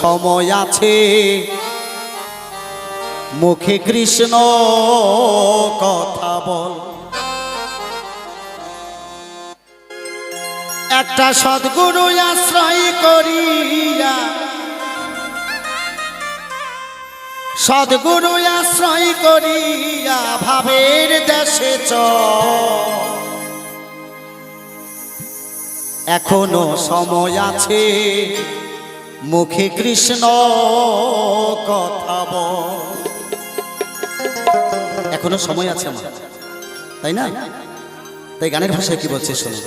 সময় আছে। মুখে কৃষ্ণ কথা বল। একটা সদ্গুরু আশ্রয় করিয়া, সদ্গুরু আশ্রয় করিয়া ভাবের দেশে চল এখনও সময় আছে। মুখে কৃষ্ণ কথা এখনও সময় আছে আমার। তাই না? তাই গানের ভাষায় কি বলছে শোনো।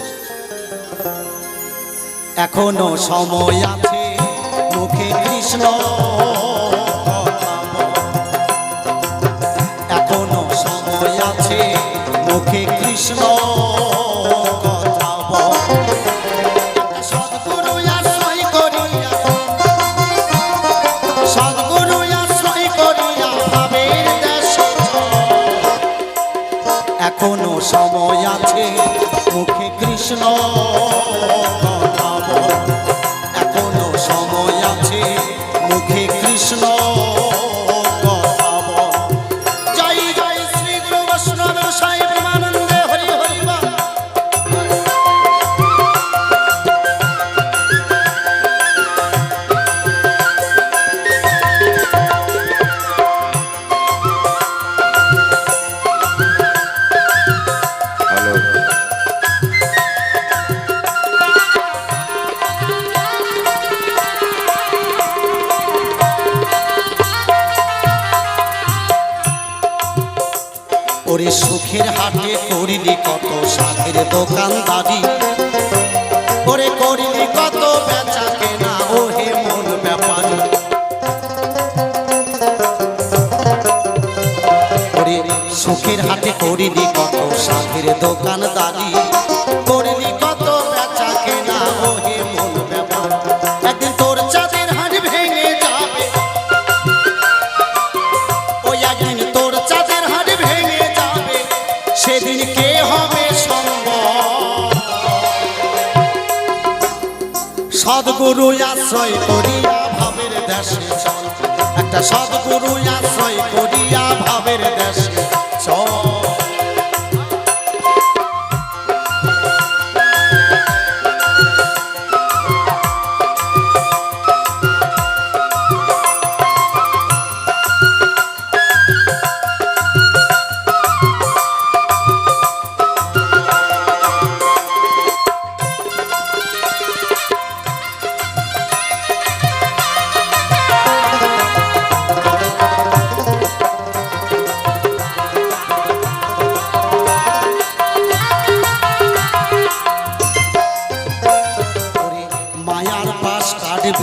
এখনও সময় আছে মুখে কৃষ্ণ কৃষ্ণ। সুখের হাটে করিলি কত সাধের দোকানদারি ওরে করিলি কত বেচা কেনা ও হে মন ব্যাপারী। সুখের হাটে করিলি কত সাধের দোকানদারি সদ্গুরু আশ্রয় করিয়া ভাবের দেশে। চল একটা সদ্গুরু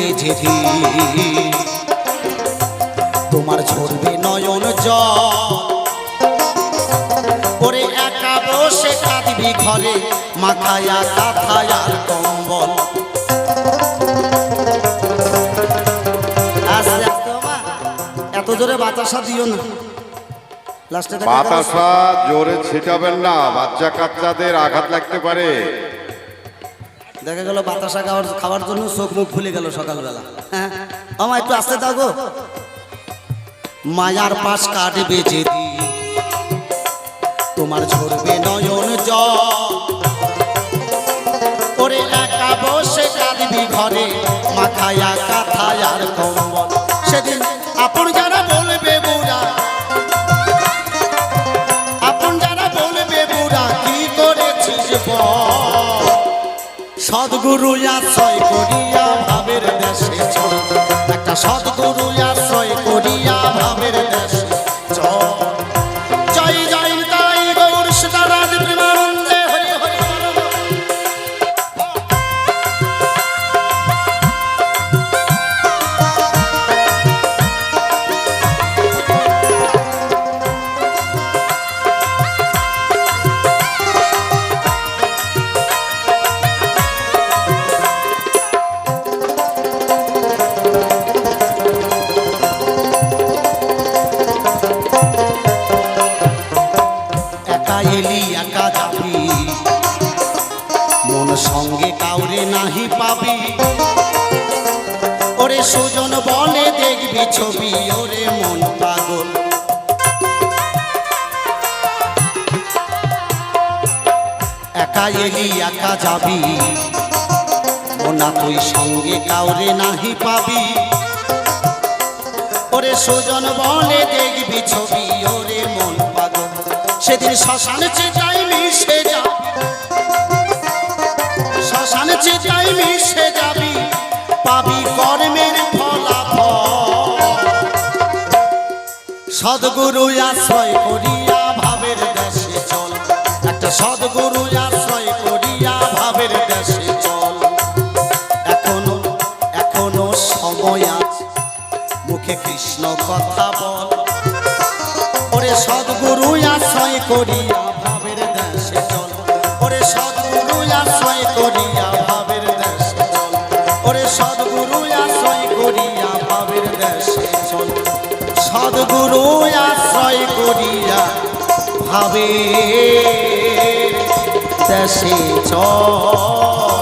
কাটবে যেদিন তোমার ঝরবে নয়ন জল। ওরে একা বসে কাঁদবি ঘরে, মাথায়া কাথায়ার কম্বল। এত জোরে বাতাসা দিও না। বাতাসা জোরে ছিটাবেন না বাচ্চা কাচ্চাদের আঘাত লাগতে পারে। দেখা গেল বাতাসা খাওয়ার খাওয়ার জন্য চোখ মুখ ভুলে গেল সকালবেলা। হ্যাঁ? আমার একটু আসতে থাকো মায়ার পাশ কাটবে যেদি তোমার ঝরবে নয়ন জল। সদ্গুরু আশ্রয় করিয়া ভাবের দেশে চল। একটা সদ্গুরু গেলি একা যাবি মন সঙ্গে কাউরে নাহি পাবি। ওরে সুজন বলে দেখবি ছবি, ওরে মন পাগল। একা এলি একা যাবি না তুই সঙ্গে কাউরে নাহি পাবি। ওরে সুজন বলে দেখবি ছবি সেদিন শ্মশানে চেঁচাই সে যা। শ্মশানে চেঁচাই সে যাবি। পাবি কর্মের ফলাফল। সদগুরু আশ্রয় করিয়া ভাবের দেশে চল। একটা সদগুরু আশ্রয় আশ্রয় করিয়া ভাবের দেশে চল। ওরে সদগুরু আশ্রয় করিয়া ভাবের দেশে চল। ওরে সদগুরু আশ্রয় করিয়া ভাবের দেশে চল। সদগুরু আশ্রয় করিয়া ভাবে দেশে চল।